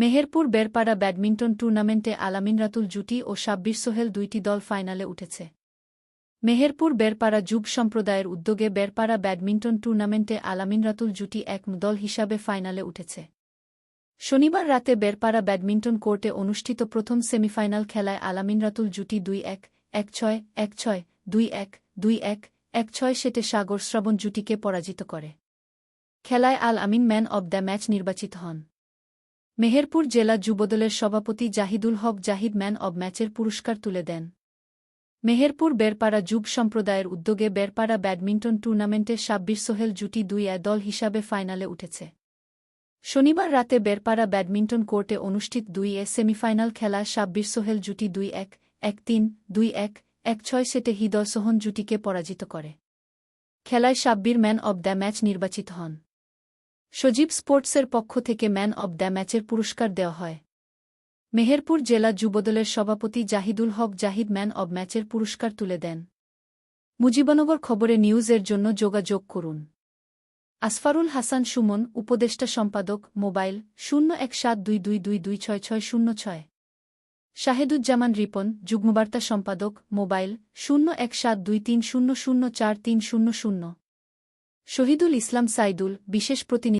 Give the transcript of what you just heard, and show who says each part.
Speaker 1: Meherpur Berpara badminton টুর্নামেন্টে আলামিনরাতুল জুটি ও সাব্বির সোহেল দুইটি দল ফাইনালে উঠেছে মেহেরপুর বেরপাড়া যুব সম্প্রদায়ের উদ্যোগে বেরপাড়া ব্যাডমিন্টন টুর্নামেন্টে আলামিনরাতুল জুটি এক দল হিসাবে ফাইনালে উঠেছে শনিবার রাতে বেরপাড়া ব্যাডমিন্টন কোর্টে অনুষ্ঠিত প্রথম সেমিফাইনাল খেলায় আলামিনরাতুল জুটি দুই এক এক ছয় এক ছয় দুই এক দুই এক এক ছয় সেটে সাগর শ্রবণ জুটিকে পরাজিত করে খেলায় Al Amin man of the match নির্বাচিত হন মেহেরপুর জেলা যুবদলের সভাপতি জাহিদুল হক জাহিদ ম্যান অব ম্যাচের পুরস্কার তুলে দেন মেহেরপুর বেরপাড়া যুব সম্প্রদায়ের উদ্যোগে বেরপাড়া ব্যাডমিন্টন টুর্নামেন্টে সাব্বির সোহেল জুটি দুই এক দল হিসাবে ফাইনালে উঠেছে শনিবার রাতে বেরপাড়া ব্যাডমিন্টন কোর্টে অনুষ্ঠিত দুই এ সেমিফাইনাল খেলায় সাব্বির সোহেল জুটি দুই এক এক তিন দুই এক এক ছয় সেটে হৃদয় সোহন জুটিকে পরাজিত করে খেলায় Sabbir man of the match নির্বাচিত হন সজীব স্পোর্টসের পক্ষ থেকে ম্যান অব দ্য ম্যাচের পুরস্কার দেওয়া হয় মেহেরপুর জেলা যুবদলের সভাপতি জাহিদুল হক জাহিদ ম্যান অব ম্যাচের পুরস্কার তুলে দেন মুজিবনগর খবরে নিউজের জন্য যোগাযোগ করুন আসফারুল হাসান সুমন উপদেষ্টা সম্পাদক মোবাইল শূন্য এক সাত দুই দুই দুই দুই ছয় ছয় শূন্য ছয় শাহেদুজ্জামান রিপন যুগ্মবার্তা সম্পাদক মোবাইল শূন্য এক সাত দুই তিন শূন্য শূন্য চার তিন শূন্য শূন্য শহীদুল ইসলাম সাইদুল বিশেষ প্রতিনিধি